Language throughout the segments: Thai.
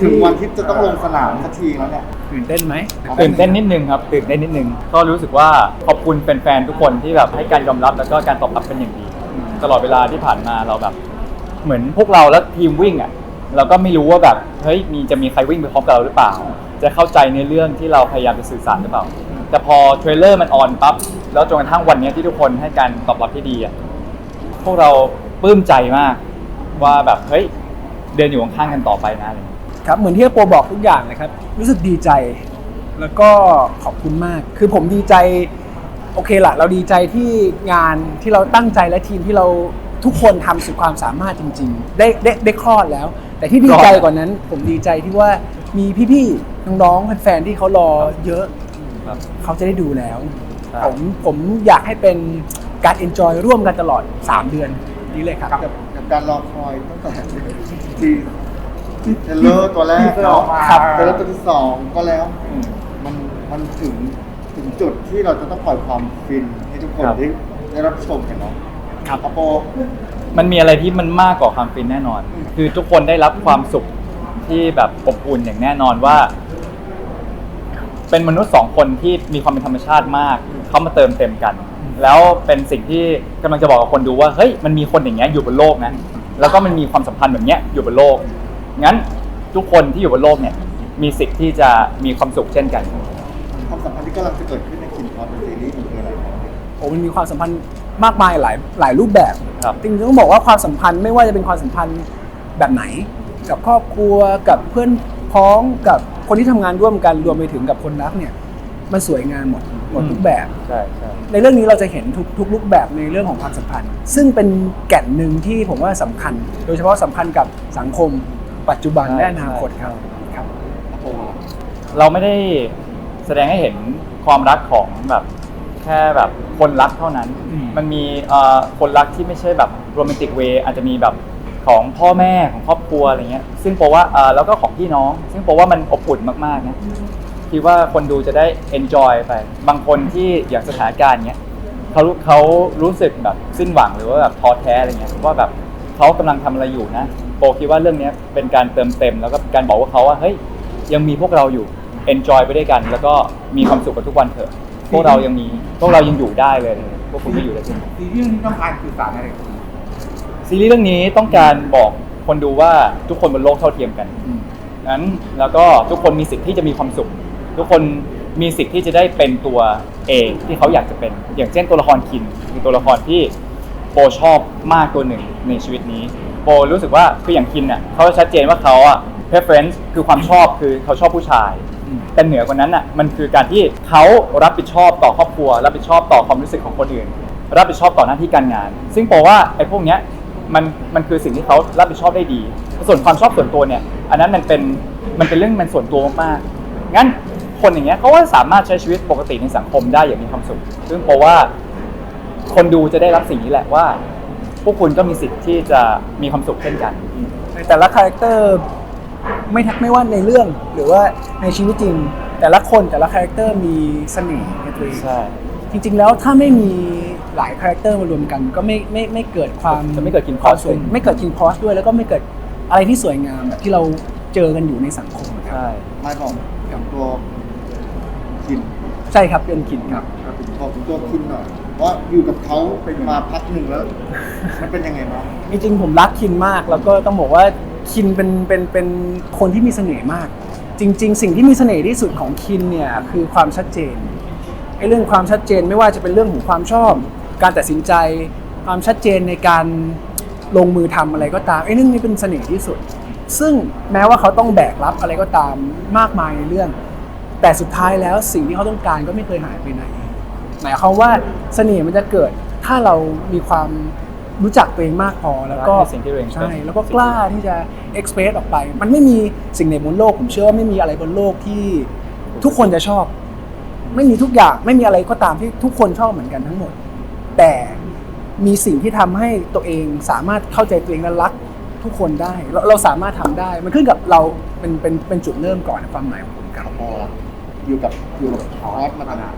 ถึงวันที่จะต้องลงสนามสักทีแล้วเนี่ย ตื่นเต้นไหมตื่นเต้นนิดนึงครับตื่นเต้นนิดนึงก็รู้สึกว่าขอบคุณแฟนๆทุกคนที่แบบให้การยอมรับแล้วก็การตอบรับเป็นอย่างดี ตลอดเวลาที่ผ่านมาเราแบบ เหมือนพวกเราและทีมวิ่งอะเราก็ไม่รู้ว่าแบบเฮ้ยมีจะมีใครวิ่งไปพร้อมกับเราหรือเปล่า จะเข้าใจในเรื่องที่เราพยายามจะสื่อสารหรือเปล่า แต่พอเทรลเลอร์มันออนปั๊บแล้วจนกระทั่งวันเนี้ยที่ทุกคนให้การตอบรับที่ดีอะพวกเราปลื้มใจมากว่าแบบเฮ้ยเดินอยู่ข้างๆกันต่อไปนะอะไรอย่างเงี้ย ครับเหมือนที่โปรบอกทุกอย่างเลยครับ รู้สึกดีใจแล้วก็ขอบคุณมาก คือผมดีใจโอเคละเราดีใจที่งานที่เราตั้งใจและทีมที่เราทุกคนทำสุดความสามารถจริง ๆ ได้ได้ได้คลอดแล้ว แต่ที่ดีใจกว่านั้น ผมดีใจที่ว่ามีพี่ๆน้องๆแฟนๆที่เขารอเยอะครับเขาจะได้ดูแล้วใช่ผมผมอยากให้เป็นการ enjoy ร่วมกันตลอด 3 เดือนนี้เลยครับ กับกับการรอคอยตั้งแต่ที เทรลเลอร์ตัวแรกเนาะครับเทรลเลอร์ตัวที่สองก็แล้ว มันมันถึงถึงจุดที่เราจะต้องปล่อยความฟินให้ทุกคนครับ ได้ได้รับชมกันเนาะครับอโป มันมีอะไรที่มันมากกว่าความฟินแน่นอน อืม คือทุกคนได้รับความสุขที่แบบอบอุ่นอย่างแน่นอนว่า เป็นมนุษย์สองคนที่มีความเป็นธรรมชาติมาก เข้ามาเติมเต็มกัน แล้วเป็นสิ่งที่กำลังจะบอกกับคนดูว่า เฮ้ย มันมีคนอย่างเงี้ยอยู่บนโลกนะ แล้วก็มันมีความสัมพันธ์แบบเนี้ยอยู่บนโลก งั้นทุกคนที่อยู่บนโลกเนี่ยมีสิทธิ์ที่จะมีความสุขเช่นกันความสัมพันธ์ที่กำลังจะเกิดขึ้นในคินพอดซีรีส์มันคืออะไรโอ้มันมีความสัมพันธ์มากมายหลายหลายรูปแบบครับจริงๆต้องบอกว่าความสัมพันธ์ไม่ว่าจะเป็นความสัมพันธ์แบบไหน กับครอบครัวกับเพื่อนพ้องกับคนที่ทำงานร่วมกันรวมไปถึงกับคนรักเนี่ยมันสวยงามหมดหมดทุกแบบใช่ใช่ในเรื่องนี้เราจะเห็นทุกทุกรูปแบบในเรื่องของความสัมพันธ์ ซึ่งเป็นแก่นหนึ่งที่ผมว่าสำคัญ โดยเฉพาะสำคัญกับสังคม ปัจจุบันและอนาคตครับครับอโปเราไม่ได้แสดงให้เห็นความรักของแบบแค่แบบคนรักเท่านั้น อืม มันมีเอ่อคนรักที่ไม่ใช่แบบโรแมนติกเวย์อาจจะมีแบบของพ่อแม่ของครอบครัวอะไรเงี้ย ซึ่งแปลว่าเอ่อแล้วก็ของพี่น้อง ซึ่งแปลว่ามันอบอุ่นมากๆนะ คิดว่าคนดูจะได้ enjoy ไป บางคนที่อย่างสถานการณ์เงี้ยเขาเขารู้สึกแบบสิ้นหวังหรือว่าแบบท้อแท้อะไรเงี้ยว่าแบบเขากำลังทำอะไรอยู่นะ โปคิดว่าเรื่องเนี้ยเป็นการเติมเต็ม แล้วก็การบอกว่าเขาว่าเฮ้ยยังมีพวกเราอยู่ enjoy ไปด้วยกัน แล้วก็มีความสุขกับทุกวันเถอะ พวกเรายังมีพวกเรายังอยู่ได้เลยพวกคุณก็อยู่ได้เช่นกันซีรีส์นี้ต้องการสื่อสารอะไรกับคุณซีรีส์เรื่องนี้ต้องการบอกคนดูว่าทุกคนบนโลกเท่าเทียมกันนั้นแล้วก็ทุกคนมีสิทธิ์ที่จะมีความสุข ทุกคนมีสิทธิ์ที่จะได้เป็นตัวเองที่เขาอยากจะเป็น อย่างเช่นตัวละครคินคือตัวละครที่โปชอบมากตัวหนึ่งในชีวิตนี้ โปรู้สึกว่าคืออย่างคินเน่ะเขาชัดเจนว่าเขาอะ preference คือความชอบคือเขาชอบผู้ชายอืมแต่เหนือกว่านั้นอะมันคือการที่เขารับผิดชอบต่อครอบครัว รับผิดชอบต่อความรู้สึกของคนอื่น รับผิดชอบต่อหน้าที่การงาน ซึ่งแปลว่าไอ้พวกเนี้ยมันมันคือสิ่งที่เขารับผิดชอบได้ดี ส่วนความชอบส่วนตัวเนี่ยอันนั้นมันเป็นมันเป็นเรื่องมันส่วนตัวมากๆงั้นคนอย่างเงี้ยเขาก็สามารถใช้ชีวิตปกติในสังคมได้อย่างมีความสุข ซึ่งแปลว่าคนดูจะได้รับสิ่งนี้แหละว่า พวกคุณก็มีสิทธิ์ที่จะมีความสุขเช่นกันในแต่ละคาแรคเตอร์ไม่ทักไม่ว่าในเรื่องหรือว่าในชีวิตจริง แต่ละคนแต่ละคาแรคเตอร์มีเสน่ห์ในตัวเองใช่จริง ๆ แล้วถ้าไม่มีหลายคาแรคเตอร์มารวมกัน ก็ไม่ไม่ไม่เกิดความจะไม่เกิดกินความ cost สวยไม่เกิดคินพอสด้วย แล้วก็ไม่เกิดอะไรที่สวยงามแบบที่เราเจอกันอยู่ในสังคมครับใช่ไม่บอกกับตัวคินใช่ครับเป็นคินครับบอกถึงตัวคินหน่อย ว่าอยู่กับเขามาพักหนึ่งแล้ว มันเป็นยังไงบ้างจริงๆผมรักคินมาก แล้วก็ต้องบอกว่าคินเป็นเป็นเป็นคนที่มีเสน่ห์มาก จริง ๆ สิ่งที่มีเสน่ห์ที่สุดของคินเนี่ยคือความชัดเจนไอ้เรื่องความชัดเจนไม่ว่าจะเป็นเรื่องของความชอบ การตัดสินใจ ความชัดเจนในการลงมือทำอะไรก็ตามไอ้เรื่องนี้เป็นเสน่ห์ที่สุด ซึ่งแม้ว่าเขาต้องแบกรับอะไรก็ตามมากมายในเรื่อง แต่สุดท้ายแล้วสิ่งที่เขาต้องการก็ไม่เคยหายไปไหน หมายความว่าเสน่ห์มันจะเกิดถ้าเรามีความรู้จักตัวเองมากพอแล้วก็รักในสิ่งที่ตัวเองเป็นใช่แล้วก็กล้าที่จะเอ็กเพรสออกไป มันไม่มีสิ่งไหนบนโลก ผมเชื่อว่าไม่มีอะไรบนโลกที่ทุกคนจะชอบ ไม่มีทุกอย่างไม่มีอะไรก็ตามที่ทุกคนชอบเหมือนกันทั้งหมด แต่มีสิ่งที่ทำให้ตัวเองสามารถเข้าใจตัวเองและรักทุกคนได้เราเราสามารถทำได้ มันขึ้นกับเราเป็นเป็นเป็นจุดเริ่มก่อนความหมายของผมครับอโปล่ะอยู่กับอยู่กับออสมานาน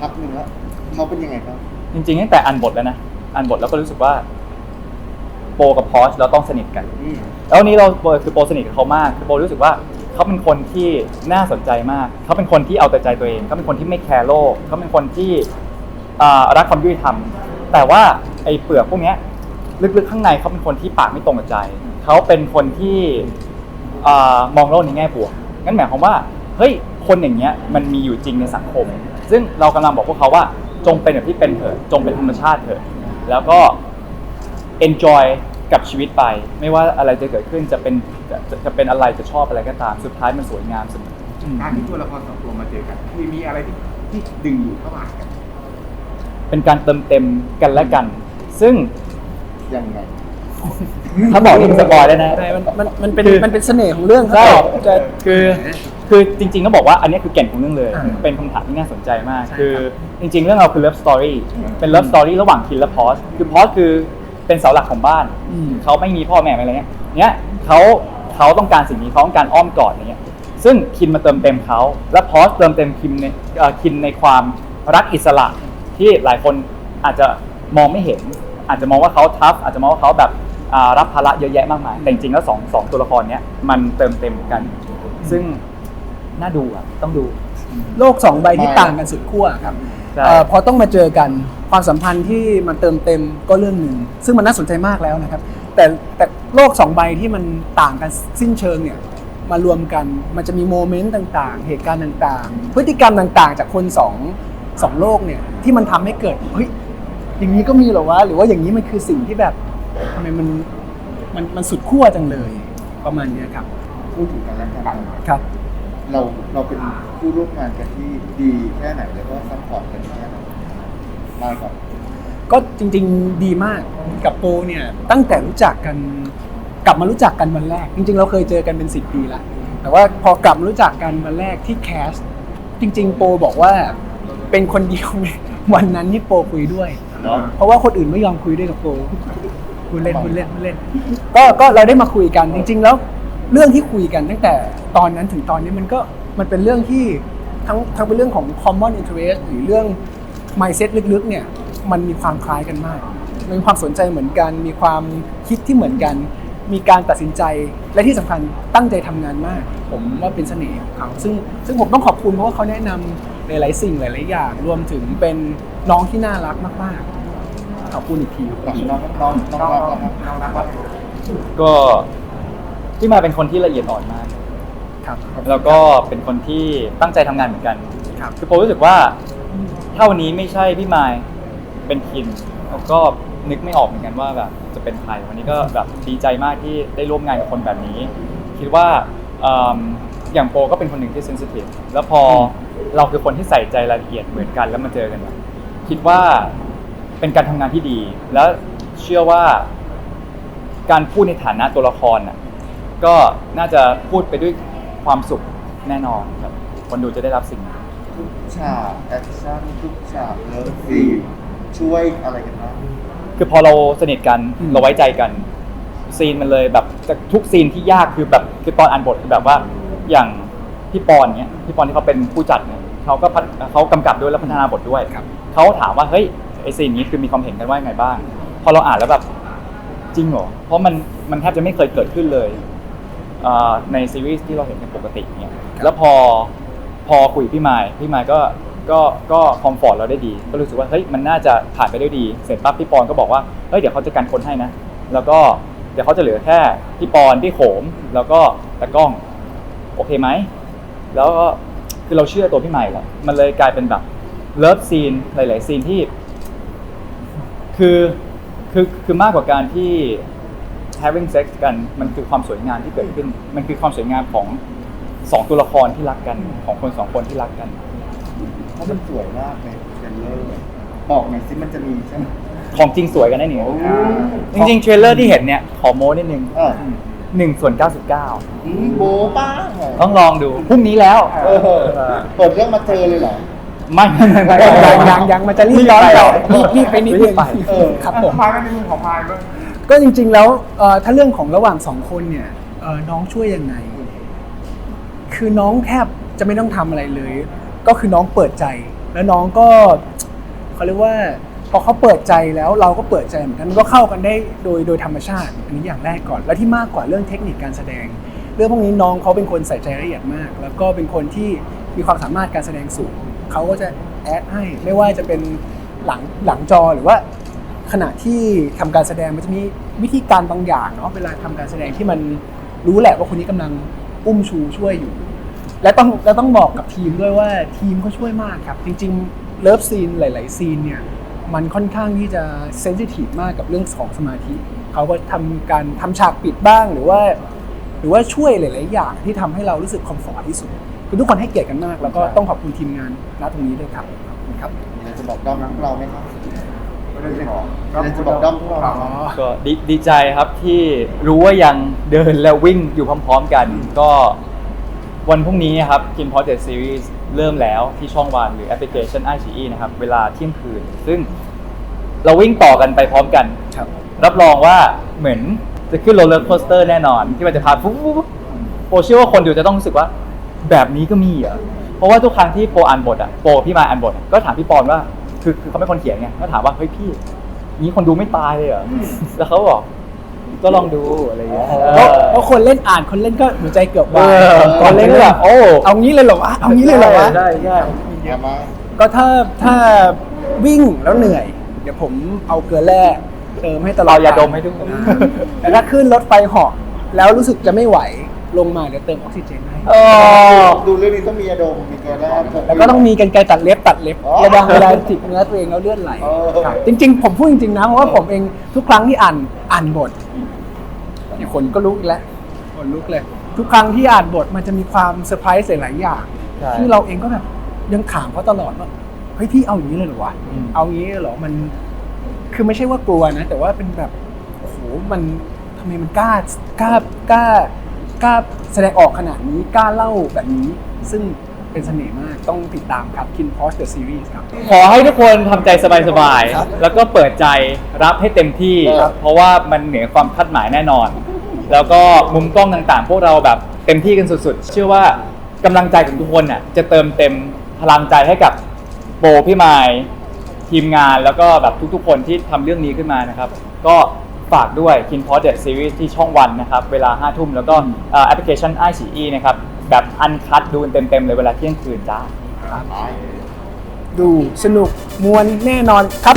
พักหนึ่งแล้วเขาเป็นยังไงบ้างจริงๆตั้งแต่อ่านบทแล้วนะอ่านบทแล้วก็รู้สึกว่า โปกับพอชเราต้องสนิทกัน อืมแล้ววันนี้เราคือโปสนิทกับเขามากคือโปรู้สึกว่าเขาเป็นคนที่น่าสนใจมากเขาเป็นคนที่เอาแต่ใจตัวเองเขาเป็นคนที่ไม่แคร์โลกเขาเป็นคนที่อ่ารักความยุติธรรม แต่ว่าไอ้เปลือกพวกเนี้ยลึกๆข้างในเขาเป็นคนที่ปากไม่ตรงกับใจเขาเป็นคนที่อ่ามองโลกในแง่บวกงั้นหมายความว่าเฮ้ยคนอย่างเงี้ยมันมีอยู่จริงในสังคม ซึ่งเรากำลังบอกพวกเขาว่าจงเป็นแบบที่เป็นเถอะจงเป็นธรรมชาติเถอะแล้วก็ enjoy กับชีวิตไป ไม่ว่าอะไรจะเกิดขึ้นจะเป็นจะจะจะเป็นอะไรจะชอบอะไรก็ตามสุดท้ายมันสวยงามเสมอการที่ตัวละครสองตัวมาเจอกันมีมีอะไรที่ที่ดึงดูดเข้ามากันเป็นการเติมเต็มกันและกัน ซึ่งยังไงถ้าบอกนี่มันสปอยแล้วนะใช่มันมันมันเป็นคือมันเป็นเสน่ห์ของเรื่องใช่ครับจะคือ คือจริงๆก็บอกว่าอันนี้คือแก่นของเรื่องเลย อ่าเป็นคำถามที่น่าสนใจมาก ใช่คือครับจริง ๆ เรื่องเราคือ love story เป็น love story ระหว่างคินและพอสคือพอสคือเป็นเสาหลักของบ้าน อืม เขาไม่มีพ่อแม่อะไรเงี้ยเนี้ยเขาเขาต้องการสิ่งนี้เขาต้องการอ้อมกอดอะไรเงี้ย ซึ่งคินมาเติมเต็มเขาและพอสเติมเต็มคิมในเอ่อคินในความรักอิสระที่หลายคนอาจจะมองไม่เห็น อาจจะมองว่าเขาทัฟอาจจะมองว่าเขาแบบอ่ารับภาระเยอะแยะมากมายแต่จริงๆแล้วสองสองตัวละครเนี้ยมันเติมเต็มกัน ซึ่ง น่าดูอะต้องดู โลกสองใบที่ไม่ต่างกันสุดขั้วครับใช่ เอ่อพอต้องมาเจอกันความสัมพันธ์ที่มันเติมเต็มก็เรื่องหนึ่งซึ่งมันน่าสนใจมากแล้วนะครับ แต่แต่โลกสองใบที่มันต่างกันสิ้นเชิงเนี่ยมารวมกันมันจะมีโมเมนต์ต่างๆ เหตุการณ์ต่างๆ พฤติกรรมต่างๆ จากคนสองสองโลกเนี่ยที่มันทำให้เกิดเฮ้ยอย่างนี้ก็มีเหรอวะหรือว่าอย่างนี้มันคือสิ่งที่แบบทำไมมันมันมันสุดขั้วจังเลย ประมาณเนี้ยครับพูดถึงกันและกันครับ เราเราเป็นผู้ร่วมงานกันที่ดีแค่ไหนแล้วก็ซัพพอร์ตกันแค่ไหนมาก่อนก็จริง ๆดีมากกับโปเนี่ยตั้งแต่รู้จักกันกลับมารู้จักกันวันแรก จริง ๆ เราเคยเจอกันเป็นสิปีละแต่ว่าพอกลับมารู้จักกันวันแรกที่แคสจริง ๆ โปบอกว่าเป็นคนเดียวในวันนั้นที่โปคุยด้วย เนาะ เพราะว่าคนอื่นไม่ยอมคุยด้วยกับโปคุณเล่นคุณเล่นคุณเล่น ก็ก็เราได้มาคุยกันจริง ๆ แล้ว เรื่องที่คุยกันตั้งแต่ตอนนั้นถึงตอนนี้มันก็มันเป็นเรื่องที่ทั้งทั้งเป็นเรื่องของ common interest หรือเรื่อง mindset ลึกๆเนี่ยมันมีความคล้ายกันมากมีความสนใจเหมือนกัน มีความคิดที่เหมือนกัน มีการตัดสินใจและที่สำคัญตั้งใจทำงานมาก ผมว่าเป็นเสน่ห์ของเขาซึ่งซึ่งผมต้องขอบคุณเพราะว่าเขาแนะนำหลายๆสิ่งหลายๆอย่าง รวมถึงเป็นน้องที่น่ารักมากๆขอบคุณอีกทีน้องน้องน้องน้องรักนะครับเรารักว่าก็ ที่มาเป็นคนที่ละเอียดอ่อนมาก ครับแล้วก็เป็นคนที่ตั้งใจทำงานเหมือนกัน ครับ คือผมรู้สึกว่าถ้าวันนี้ไม่ใช่พี่มายเป็นคินแล้วก็นึกไม่ออกเหมือนกันว่าแบบจะเป็นใครวันนี้ก็แบบดีใจมากที่ได้ร่วมงานกับคนแบบนี้ คิดว่าเอิ่มอย่างโปก็เป็นคนหนึ่งที่เซนซิทีฟแล้วพอเราคือคนที่ใส่ใจรายละเอียดเหมือนกันแล้วมาเจอกันเนี่ยคิดว่าเป็นการทำงานที่ดี แล้วเชื่อว่า การพูดในฐานะตัวละครน่ะ ก็น่าจะพูดไปด้วยความสุขแน่นอนครับ คนดูจะได้รับสิ่งนี้ทุกฉากแอคชั่นทุกฉากเลิฟซีนช่วยอะไรกันบ้างคือพอเราสนิทกันอืมเราไว้ใจกัน ซีนมันเลยแบบจากทุกซีนที่ยากคือแบบคือตอนอ่านบทคือแบบว่าอย่างพี่ปอนเนี้ยพี่ปอนที่เขาเป็นผู้จัดเนี่ยเขาก็พัฒเขากำกับด้วยและพัฒนาบทด้วยครับเขาถามว่าเฮ้ยไอซีนนี้คือมีความเห็นกันว่ายังไงบ้าง พอเราอ่านแล้วแบบจริงเหรอเพราะมันมันแทบจะไม่เคยเกิดขึ้นเลย อ่าในซีรีส์ที่เราเห็นกันปกติเนี่ยแล้วพอพอคุยกับพี่มายพี่มายก็ก็ก็คอมฟอร์ตเราได้ดี ก็รู้สึกว่าเฮ้ยมันน่าจะผ่านไปได้ดี เสร็จปั๊บพี่ปอนก็บอกว่าเฮ้ยเดี๋ยวเขาจะกันคนให้นะ แล้วก็เดี๋ยวเขาจะเหลือแค่พี่ปอนพี่โขมแล้วก็ตะกล้องโอเคไหมแล้วก็คือเราเชื่อตัวพี่ใหม่แหละมันเลยกลายเป็นแบบเลิฟซีนหลาย ๆ ซีนที่ คือคือคือมากกว่าการที่ having sex กันมันคือความสวยงามที่เกิดขึ้น มันคือความสวยงามของสองตัวละครที่รักกันของคนสองคนที่รักกันเพราะมันสวยมากในเทรลเลอร์บอกหน่อยสิมันจะมีใช่ไหมของจริงสวยกันแน่หนึ่งโอ้จริงๆเทรลเลอร์ที่เห็นเนี่ยขอโม้นิดนึงเออหนึ่งส่วนเก้าสิบเก้าอืมโบป้าต้องลองดูพรุ่งนี้แล้วเออเปิดเรื่องมาเจอเลยเหรอไม่ไม่ไม่ไม่ยังยังยังมันจะรีบร้อนไปรีบรีบไปนิดนึงไปเออครับผมพายก็ในมุมของพายด้วย ก็จริง ๆ แล้วเอ่อถ้าเรื่องของระหว่างสองคนเนี่ยเอ่อน้องช่วยยังไง คือน้องแทบจะไม่ต้องทำอะไรเลย ก็คือน้องเปิดใจ แล้วน้องก็เขาเรียกว่า พอเขาเปิดใจแล้วเราก็เปิดใจเหมือนกันมันก็เข้ากันได้โดยโดยธรรมชาติอันนี้อย่างแรกก่อน แล้วที่มากกว่าเรื่องเทคนิคการแสดง เรื่องพวกนี้น้องเขาเป็นคนใส่ใจละเอียดมาก แล้วก็เป็นคนที่มีความสามารถการแสดงสูงเขาก็จะแอดให้ไม่ว่าจะเป็นหลังหลังจอหรือว่า ขณะที่ทำการแสดงมันจะมีวิธีการบางอย่างเนาะเวลาทำการแสดงที่มันรู้แหละว่าคนนี้กำลังอุ้มชูช่วยอยู่ และต้องและต้องบอกกับทีมด้วยว่าทีมก็ช่วยมากครับ จริง ๆ เลิฟซีนหลาย ๆ ซีนเนี่ยมันค่อนข้างที่จะเซนซิทีฟมากกับเรื่องของสมาธิ เขาก็ทำการทำฉากปิดบ้างหรือว่า หรือว่าช่วยหลาย ๆ อย่างที่ทำให้เรารู้สึกคอมฟอร์ทที่สุดคือทุกคนให้เกียรติกันมาก แล้วก็ต้องขอบคุณทีมงานณตรงนี้ด้วยครับครับอะไรจะบอกด้อมพวกเราไหมครับ ไม่ได้จะบอกมีอะไรจะบอกด้อมพวกเราไหมอ๋คอรับก็ดีดีใจครับที่รู้ว่ายังเดินและวิ่งอยู่พร้อมๆกัน ก็วันพรุ่งนี้ครับ k i n p o t t e Series เริ่มแล้วที่ช่องวันหรือแอปพลิเคชัน i อ e นะครับ เวลาเที่ยงคืน ซึ่งเราวิ่งต่อกันไปพร้อมกัน ครับ รับรองว่าเหมือนจะขึ้นโรลเลอร์โคสเตอร์แน่นอน ที่มันจะพาฟุ๊บโปรเชื่อว่าคนดูจะต้องรู้สึกว่า แบบนี้ก็มีเหรอเพราะว่าทุกครั้งที่โปรอ่านบทอะโปรพี่มาอ่านบทอะก็ถามพี่ปอนว่า คือคือเขาเป็นคนเขียนไงก็ถามว่าเฮ้ยพี่นี้คนดูไม่ตายเลยเหรอแล้วเขาบอกก็ลองดูอะไรอย่างเงี้ยเพราะเพราะคนเล่นอ่านคนเล่นก็หัวใจเกือบวายเออคนเล่นก็แบบโอ้โอ้เอางี้เลยเหรอวะเอางี้เลยเหรอวะใช่ใช่เอามาก็ถ้าถ้าวิ่งแล้วเหนื่อย เดี๋ยวผมเอาเกลือแร่เติมให้ตลอดเรายาดมให้ด้วยอ่าแต่ถ้าขึ้นรถไฟเหาะแล้วรู้สึกจะไม่ไหว ลงมาเดี๋ยวเติมออกซิเจนให้เออดูเรื่องนี้ต้องมียาดมมีเกลือแร่พแล้วก็ต้องมีกันไกรตัดเล็บตัดเล็บอ๋อระวังเวลาจิกเนื้อตัวเองแล้วเลือดไหลเออครับจริง ๆ ผมพูดจริงๆนะเพราะว่าผมเองทุกครั้งที่อ่านอ่านบทเนี่ยคนก็ลุกอีกแล้วคนลุกเลย ทุกครั้งที่อ่านบทมันจะมีความเซอร์ไพรส์หลายๆอย่างใช่ที่เราเองก็แบบยังถามเขาตลอดว่าเฮ้ยพี่เอาอย่างนี้เลยเหรอวะอืมเอาอย่างนี้เลยเหรอมัน คือไม่ใช่ว่ากลัวนะ แต่ว่าเป็นแบบโอ้โหมันทำไมมันกล้ากล้ากล้า กล้าแสดงออกขนาดนี้กล้าเล่าแบบนี้ ซึ่งเป็นเสน่ห์มากต้องติดตามครับ Kin p o s The Series ครับ ขอให้ทุกคนทำใจสบายครับๆ แล้วก็เปิดใจรับให้เต็มที่ ครับ เพราะว่ามันเหนือความคาดหมายแน่นอน แล้วก็มุมกล้องต่างๆ พวกเราแบบเต็มที่กันสุดๆ เชื่อว่ากำลังใจของทุกคนน่ะจะเติมเต็มพลังใจให้กับโบพี่ไมายทีมงานแล้วก็แบบทุกๆ คนที่ทำเรื่องนี้ขึ้นมานะครับ ก็ ฝากด้วย Kin p o s The Series ที่ช่องวันนะครับ เวลา 5 ทุ่ม แล้วก็เอ่อแอปพลิเคชัน i อ e นะครับ แบบอันคัดดูเต็มๆเลยเวลาเที่ยงคืนจ้าไปดูสนุกมวลแน่นอนครับ